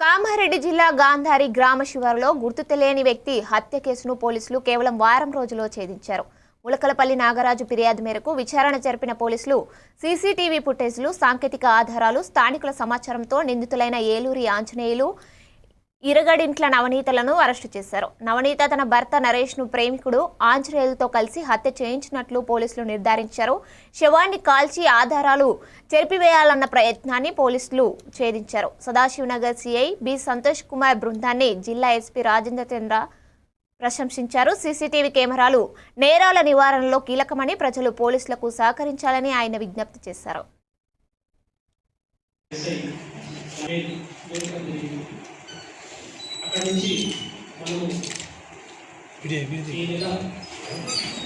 కామారెడ్డి జిల్లా గాంధారి గ్రామ శివారులో గుర్తు తెలియని వ్యక్తి హత్య కేసును పోలీసులు కేవలం వారం రోజుల్లో ఛేదించారు. ములకలపల్లి నాగరాజు ఫిర్యాదు మేరకు విచారణ జరిపిన పోలీసులు సీసీటీవీ ఫుటేజ్లు సాంకేతిక ఆధారాలు స్థానికుల సమాచారంతో నిందితులైన ఏలూరి ఆంజనేయులు ఇరగడింట్ల నవనీతలను అరెస్టు చేశారు. నవనీత తన భర్త నరేష్ను ప్రేమికుడు ఆంజనేయులతో కలిసి హత్య చేయించినట్లు పోలీసులు నిర్ధారించారు. శవాన్ని కాల్చి ఆధారాలు చెరిపివేయాలన్న ప్రయత్నాన్ని పోలీసులు ఛేదించారు. సదాశివనగర్ సిఐ బి సంతోష్ కుమార్ బృందాన్ని జిల్లా ఎస్పీ రాజేంద్ర చంద్ర ప్రశంసించారు. సీసీటీవీ కెమెరాలు నేరాల నివారణలో కీలకమని ప్రజలు పోలీసులకు సహకరించాలని ఆయన విజ్ఞప్తి చేశారు. అక్కడి నుంచి మనము ఈ నెల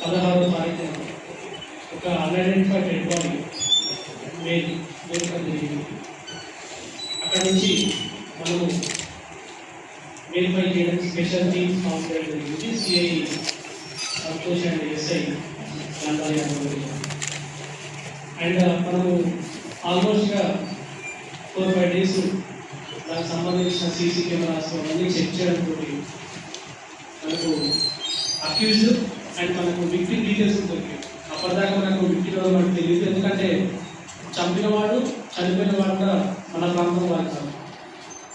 పదహారో తారీఖున ఒక అన్ఐడెంటిఫైడ్ డెడ్ బాడీ మేల్ వేడుక జరిగింది. అక్కడి నుంచి మనము వెరిఫై చేయడం స్పెషల్ టీమ్ ఫామ్ చేయడం జరిగింది. CI Santosh and SI and మనము ఆల్మోస్ట్గా దానికి సంబంధించిన సీసీ కెమెరాస్ అవన్నీ చెక్ చేయడంతో మనకు అక్యూజ్డ్ అండ్ మనకు విక్టి డీటెయిల్స్ దొరికాయి అప్పటిదాకా మనకు విక్టి ఎవరో మనకు తెలియదు ఎందుకంటే చంపిన వాడు చనిపోయిన వాడు కూడా మన ప్రాంతం వాడు కాదు.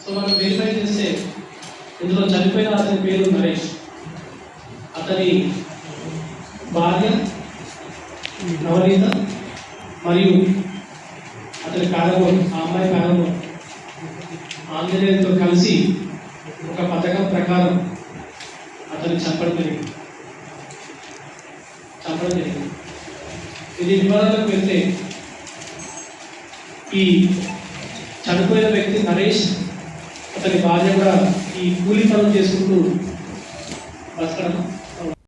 సో మనం వెరిఫై చేస్తే ఇందులో చనిపోయిన అతని పేరు నరేష్. అతని భార్య నవనీత మరియు అతని కాలంలో ఆ అమ్మాయి కాలంలో ఆంజనేయులతో కలిసి ఒక పథకం ప్రకారం అతను చంపడం జరిగింది. చంపడం జరిగింది. ఇది వివరాలకు వెళ్తే ఈ చనిపోయిన వ్యక్తి నరేష్ అతని భార్య కూడా ఈ కూలి పనులు చేసుకుంటూ బతకడం